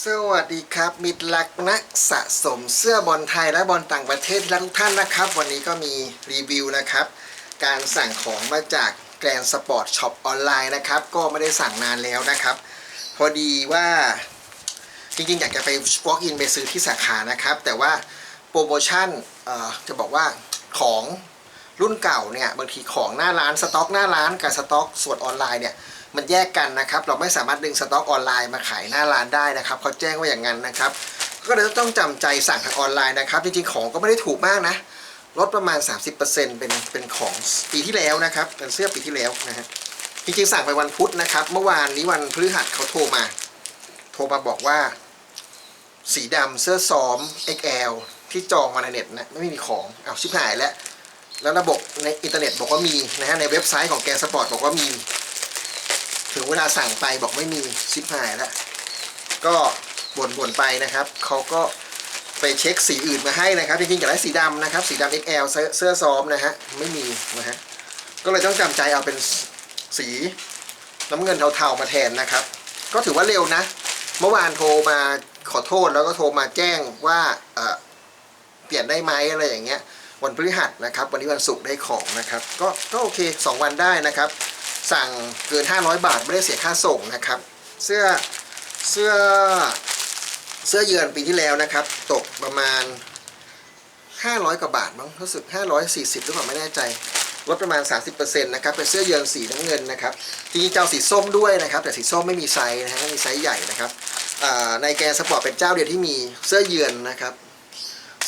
สวัสดีครับมิตรรักนักสะสมเสื้อบอลไทยและบอลต่างประเทศทุกท่านนะครับ วันนี้ก็มีรีวิวนะครับ การสั่งของมาจากแกรนสปอร์ตช็อปออนไลน์นะครับ ก็ไม่ได้สั่งนานแล้วนะครับ พอดีว่าจริงๆ อยากจะไป walk in ไปซื้อที่สาขานะครับ แต่ว่าโปรโมชั่นจะบอกว่าของรุ่นเก่าเนี่ยบางทีของหน้าร้านสต็อกหน้าร้านกับสต็อกส่วนออนไลน์เนี่ย มันแยกกันนะครับ เราไม่สามารถดึงสต็อกออนไลน์มาขายหน้าร้านได้นะครับเขาแจ้งว่าอย่างนั้นนะครับ ก็เลยต้องจำใจสั่งทางออนไลน์นะครับ จริงๆของก็ไม่ได้ถูกมากนะลดประมาณ 30%เป็นเป็นของปีที่แล้วนะครับเป็นเสื้อปีที่แล้วนะฮะจริงๆสั่งไปวันพุธนะครับ เมื่อวานนี้วันพฤหัสเขาโทรมา โทรมาบอกว่า สีดำเสื้อซ้อม XL ที่จองมาในเน็ตนะไม่มีของเอาชิบหายแล้ว แล้วระบบในอินเทอร์เน็ตบอกว่ามีนะฮะในเว็บไซต์ของแกนสปอร์ตบอกว่ามี ถึงเวลาสั่งไปบอกไม่มีชิปหายแล้วก็บ่นๆไปนะครับเขาก็ไปเช็คสีอื่นมาให้นะครับจริงๆอยากได้สีดำนะครับสีดำ XL เสื้อเสื้อซ้อมนะฮะไม่มีนะฮะก็เลยต้องจำใจเอาเป็นสีน้ำเงินเทาๆมาแทนนะครับ ก็ถือว่าเร็วนะ เมื่อวานโทรมาขอโทษแล้วก็โทรมาแจ้งว่าเอ่อเปลี่ยนได้ไหมอะไรอย่างเงี้ยวันพฤหัสนะครับ วันนี้วันศุกร์ได้ของนะครับ ก็ก็โอเค 2 วันได้นะครับ สั่งเกิน 500 บาทไม่ได้เสียค่าส่งนะครับ เสื้อเสื้อเสื้อเยือนปีที่แล้วนะครับ ตกประมาณ 500 กว่าบาทมั้งรู้สึก 540 หรือเปล่าไม่แน่ใจลดประมาณ 30%นะครับเป็นเสื้อเยือนสีน้ำเงินนะครับจริงๆเจ้าสีส้มด้วยนะครับ แต่สีส้มไม่มีไซส์นะฮะไม่มีไซส์ใหญ่นะครับในแกนสปอร์ตเป็นเจ้าเดียวที่มีเสื้อเยือนนะครับ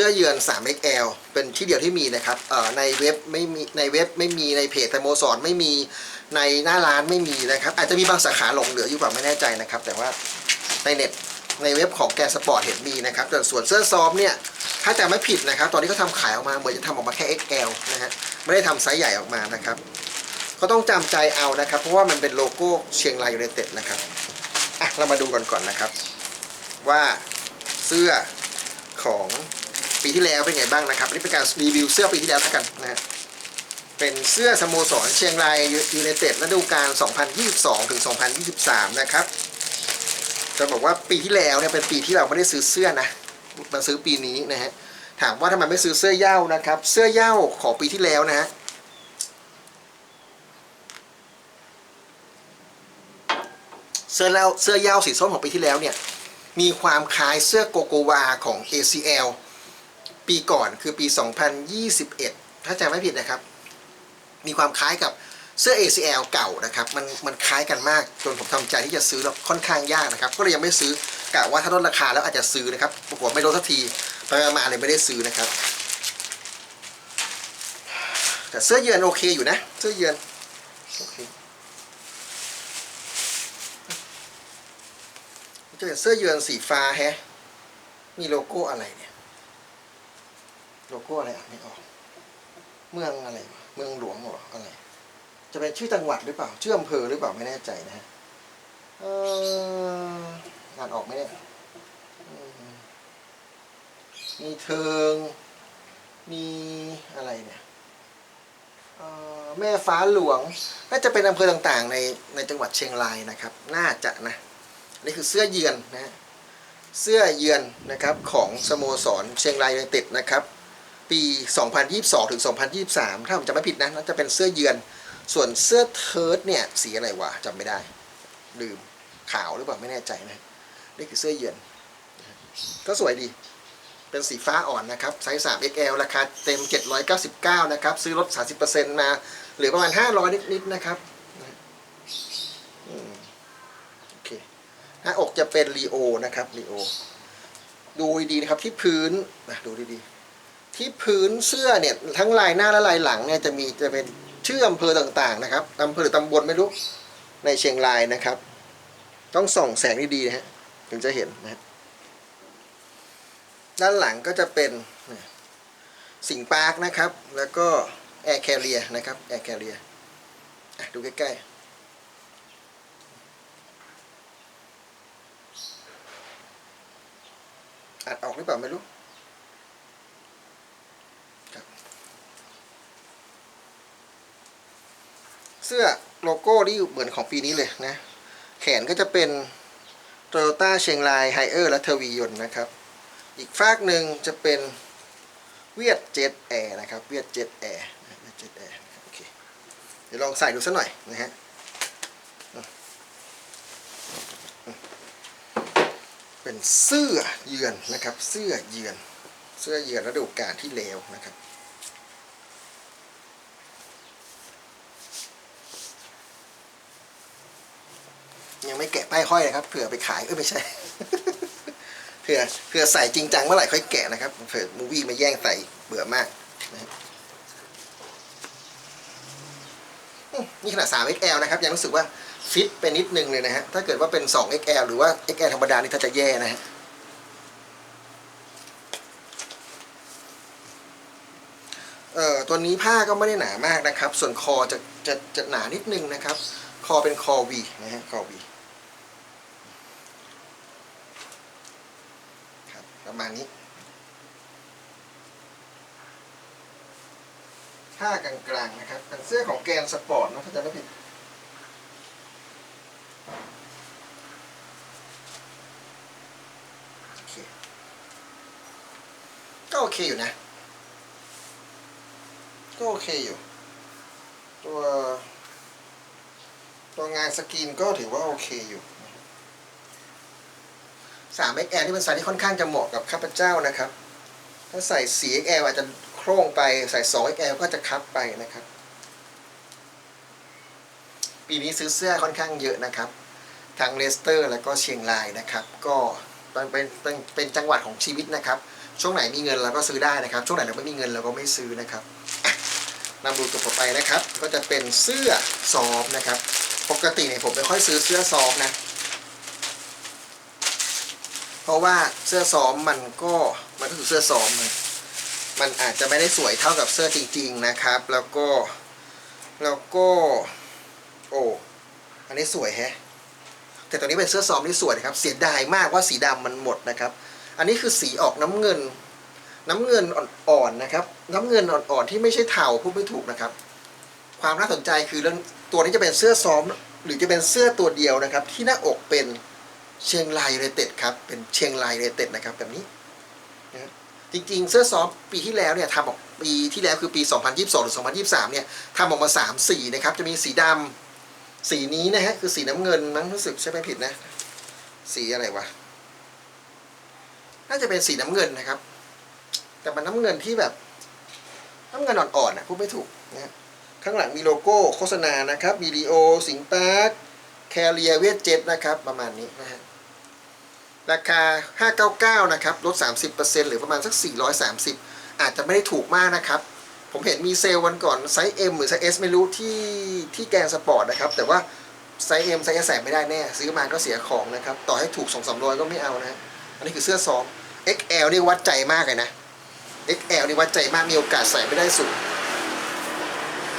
สื้อเยือน 3XL เป็นที่เดียวที่มีนะครับในเว็บไม่มีในเว็บไม่มีในเพจสโมสรไม่มีในหน้าร้านไม่มีนะครับ อาจจะมีบางสาขาหลงเหลืออยู่เปล่าไม่แน่ใจนะครับ แต่ว่าในเน็ตในเว็บของแกสปอร์ตเห็นมีนะครับแต่ส่วนเสื้อซ้อมเนี่ยถ้าจะไม่ผิดนะครับ ตอนนี้เขาทำขายออกมาเหมือนจะทำออกมาแค่ XL นะฮะไม่ได้ทำไซส์ใหญ่ออกมานะครับก็ต้องจำใจเอานะครับ เพราะว่ามันเป็นโลโก้เชียงรายยูไนเต็ดนะครับอะเรามาดูกันก่อนนะครับ ว่าเสื้อ ปีที่แล้วเป็นไงบ้างนะครับนี่เป็นการรีวิวเสื้อปีที่แล้วแล้วกันนะฮะเป็นเสื้อสโมสรเชียงรายยูไนเต็ดฤดูกาล 2022 ถึง 2023 นะครับ จะบอกว่าปีที่แล้วเนี่ยเป็นปีที่เราไม่ได้ซื้อเสื้อนะมาซื้อปีนี้นะฮะ ถามว่าทำไมไม่ซื้อเสื้อเย้านะครับ เสื้อเย้าของปีที่แล้วนะฮะเสื้อแล้วเสื้อเย้าสีส้มของปีที่แล้วเนี่ยมีความคล้ายเสื้อโกโกวาของ ACL ปีก่อนคือปี 2021 ถ้าจำไม่ผิดนะครับ มีความคล้ายกับเสื้อ ACL เก่านะครับ มันมันคล้ายกันมาก จนผมทำใจที่จะซื้อแล้วค่อนข้างยากนะครับ ก็เลยยังไม่ซื้อกะว่าถ้าลดราคาแล้วอาจจะซื้อนะครับปรากฏไม่ลดสักทีไปมาเลยไม่ได้ซื้อนะครับ แต่เสื้อเยือนโอเคอยู่นะ เสื้อเยือนโอเคจะเป็นเสื้อเยือนสีฟ้าแฮะมีโลโก้อะไรเนี่ย โลโก้อะไรอะไม่ออกเมืองอะไรเมืองหลวงหรออะไร จะเป็นชื่อจังหวัดหรือเปล่า ชื่ออำเภอหรือเปล่าไม่แน่ใจนะฮะเอ่านออกไหมเนี่ยมีเทิง มีอะไรเนี่ยอ่อแม่ฟ้าหลวง น่าจะเป็นอำเภอต่างๆ ในในจังหวัดเชียงรายนะครับ น่าจะนะนี่คือเสื้อเยือนนะเสื้อเยือนนะครับของสโมสรเชียงรายยูไนเต็ดนะครับ ปี 2022 ถึง 2023 ถ้าผมจำไม่ผิดนะน่าจะเป็นเสื้อเยือน ส่วนเสื้อเชิ้ตเนี่ยสีอะไรวะจำไม่ได้ ลืมขาวหรือเปล่าไม่แน่ใจนะนี่คือเสื้อเยือน ก็สวยดี เป็นสีฟ้าอ่อนนะครับไซส์ 3XL ราคาเต็ม 799 นะครับ ซื้อลด 30%มาเหลือประมาณ 500 นิดๆนะครับโอเคหน้าอกจะเป็นรีโอนะครับรีโอดูดีๆนะครับที่พื้นนะดูดีๆ ที่พื้นเสื้อเนี่ยทั้งลายหน้าและลายหลังเนี่ยจะมีจะเป็นชื่ออำเภอต่างๆนะครับอำเภอหรือตำบลไม่รู้ในเชียงรายนะครับ ต้องส่องแสงดีๆนะฮะถึงจะเห็นนะฮะด้านหลังก็จะเป็นสิงปาร์คนะครับ แล้วก็แอร์แคเรียนะครับแอร์แคเรียดูใกล้ๆอัดออกหรือเปล่าไม่รู้ เสื้อโลโก้ที่เหมือนของปีนี้เลยนะ แขนก็จะเป็นโตโยต้าเชียงรายไฮเออร์และเทวียนนะครับ อีกฝากหนึ่งจะเป็นเวียดเจ็ตแอร์นะครับ เวียดเจ็ตแอร์เวียดเจ็ตแอร์โอเคเดี๋ยวลองใส่ดูสักหน่อยนะฮะเป็นเสื้อเยือนนะครับ เสื้อเยือน เสื้อเยือนฤดูกาลที่แล้วนะครับ ยังไม่แกะป้ายห้อยนะครับเผื่อไปขายเออไม่ใช่ เผื่อเผื่อใส่จริงจังเมื่อไหร่ค่อยแกะนะครับเผื่อมูวี่มาแย่งใส่เบื่อมากนะฮะนี่ขนาด 3XL นะครับยังรู้สึกว่าฟิตไปนิดนึงเลยนะฮะถ้าเกิดว่าเป็น 2XL หรือว่า XL ธรรมดานี่ถ้าจะแย่นะฮะเอ่อตัวนี้ผ้าก็ไม่ได้หนามากนะครับ ส่วนคอจะจะจะหนานิดนึงนะครับ คอเป็นคอวีนะฮะคอวีครับ ประมาณนี้ ผ้ากลางๆนะครับ เป็นเสื้อของแกนสปอร์ตนะถ้าจะไม่ผิดก็โอเคอยู่นะ ก็โอเคอยู่ ตัว ตัวงานสกรีนก็ถือว่าโอเคอยู่ สาม XL ที่เป็นไซส์ที่ค่อนข้างจะเหมาะกับข้าพเจ้านะครับ ถ้าใส่ 4XL อาจจะโคร่งไปใส่ 2XL ก็จะคับไปนะครับ ปีนี้ซื้อเสื้อค่อนข้างเยอะนะครับทั้งเลสเตอร์ แล้วก็เชียงรายนะครับ ก็มันเป็นเป็นเป็นจังหวัดของชีวิตนะครับ ช่วงไหนมีเงินเราก็ซื้อได้นะครับ ช่วงไหนเราไม่มีเงินเราก็ไม่ซื้อนะครับนำดูตัวต่อไปนะครับ ก็จะเป็นเสื้อซอฟนะครับ ปกติเนี่ยผมไม่ค่อยซื้อเสื้อซอฟนะ เพราะว่าเสื้อซ้อมมันก็มันก็คือเสื้อซ้อมมันมันอาจจะไม่ได้สวยเท่ากับเสื้อจริง ๆนะครับ แล้วก็แล้วก็โอ้อันนี้สวยแฮะแต่ตัวนี้เป็นเสื้อซ้อมที่สวยนะครับ เสียดายมากว่าสีดำมันหมดนะครับ อันนี้คือสีออกน้ำเงิน น้ำเงินอ่อนๆนะครับ น้ำเงินอ่อนๆที่ไม่ใช่เทาพูดไม่ถูกนะครับ ความน่าสนใจคือเรื่องตัวนี้จะเป็นเสื้อซ้อม หรือจะเป็นเสื้อตัวเดียวนะครับ ที่หน้าอกเป็น เชียงรายยูไนเต็ดครับ เป็นเชียงรายยูไนเต็ดนะครับแบบนี้นะจริงๆ เสื้อซ้อมปีที่แล้วเนี่ยทำออกปีที่แล้วคือปี 2022 หรือ 2023 เนี่ยทำออกมา 3 สีนะครับ จะมีสีดำสีนี้นะฮะ คือสีน้ำเงินมั้งรู้สึกใช่ไหมผิดนะ สีอะไรวะ น่าจะเป็นสีน้ำเงินนะครับ แต่มันน้ำเงินที่แบบ น้ำเงินอ่อนๆนะพูดไม่ถูกนะฮะข้างหลังมีโลโก้โฆษณานะครับวิดีโอ สิงปาร์คแคเรียเวทเจ็ตนะครับ ประมาณนี้นะฮะ ราคา 599 นะครับ ลด 30%หรือประมาณสัก 430 อาจจะไม่ได้ถูกมากนะครับ ผมเห็นมีเซลล์วันก่อนไซส์ M หรือไซส์ S ไม่รู้ที่ที่แกนสปอร์ตนะครับ แต่ว่าไซส์ M ไซส์ S ใส่ไม่ได้แน่ ซื้อมาก็เสียของนะครับ ต่อให้ถูก 2 3 0 0 ก็ไม่เอานะ อันนี้คือเสื้อซ้อม XL นี่วัดใจมากเลยนะ XL นี่วัดใจมาก มีโอกาสใส่ไม่ได้สุด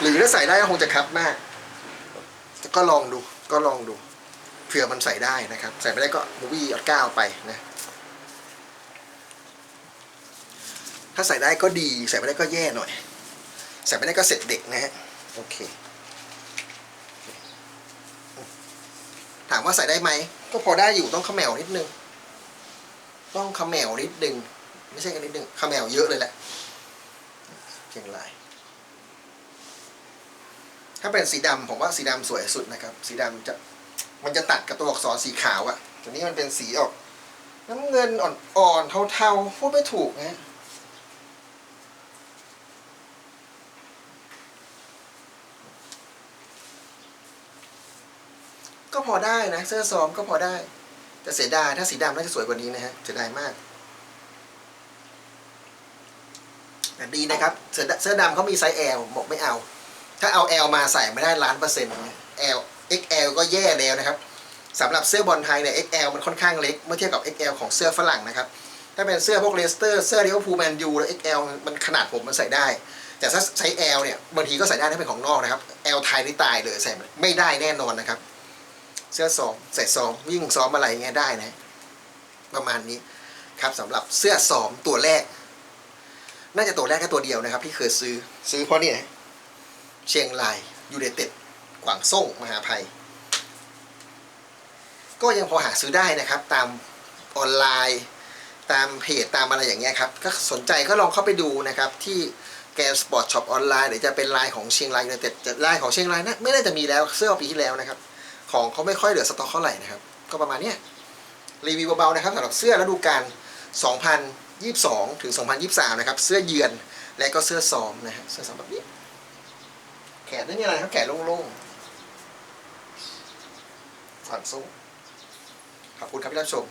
หรือถ้าใส่ได้ก็คงจะคับมาก ก็ลองดู ก็ลองดู ผื่อมันใส่ได้นะครับ ใส่ไม่ได้ก็มูวี่ยอดก้าไปนะถ้าใส่ได้ก็ดี ใส่ไม่ได้ก็แย่หน่อย ใส่ไม่ได้ก็เสร็จเด็กนะฮะโอเค ถามว่าใส่ได้ไหม ก็พอได้อยู่ต้องขมวนิดนึง ต้องขมวนิดนึง ไม่ใช่กันนิดนึงขมวเยอะเลยแหละเชียงรายถ้าเป็นสีดำผมว่าสีดำสวยสุดนะครับ สีดำจะ มันจะตัดกับตัวอักษรสีขาวอะตัวนี้มันเป็นสีออก น้ำเงินอ่อนๆเทาๆพูดไม่ถูกนะก็พอได้นะ เสื้อซ้อมก็พอได้ แต่เสียดายถ้าสีดำน่าจะสวยกว่านี้นะฮะเสียดายมากแต่ดีนะครับ เสื้อเสื้อดำเขามีไซส์ L บอกไม่เอา ถ้าเอา L มาใส่ไม่ได้ล้านเปอร์เซ็นต์ L XL ก็แย่แล้วนะครับสำหรับเสื้อบอลไทยเนี่ย XL มันค่อนข้างเล็กเมื่อเทียบกับ XL ของเสื้อฝรั่งนะครับ ถ้าเป็นเสื้อพวกเลสเตอร์เสื้อลิเวอร์พูลแมนยูแล้ว XL มันขนาดผมมันใส่ได้ แต่ถ้าใช้ L เนี่ยบางทีก็ใส่ได้ถ้าเป็นของนอกนะครับ L ไทยนี่ตายเลยใส่ไม่ได้แน่นอนนะครับ เสื้อซ้อมใส่ซ้อมวิ่งซ้อมอะไรเงี้ยได้นะประมาณนี้ครับสำหรับเสื้อซ้อมตัวแรก น่าจะตัวแรกแค่ตัวเดียวนะครับ ที่เคยซื้อซื้อเพราะนี่นะเชียงรายยูเนเต็ด กวางส่งมหาภัย ก็ยังพอหาซื้อได้นะครับ ตามออนไลน์ ตามเพจตามอะไรอย่างเงี้ยครับก็สนใจก็ลองเข้าไปดูนะครับ ที่แกนสปอร์ตช็อปออนไลน์หรือจะเป็นไลน์ของเชียงรายยูไนเต็ดไลน์ของเชียงรายนะไม่น่าจะมีแล้วเสื้อปีที่แล้วนะครับ ของเขาไม่ค่อยเหลือสต็อกเท่าไหร่นะครับ ก็ประมาณเนี้ยรีวิวเบาๆนะครับสำหรับเสื้อฤดูกาล2022 ถึง 2023 นะครับ เสื้อเยือนและก็เสื้อซ้อมนะฮะเสื้อซ้อมแบบนี้ แขนไม่มีอะไรครับแขนโล่งๆ ฝันสู้ขอบคุณครับที่รับชม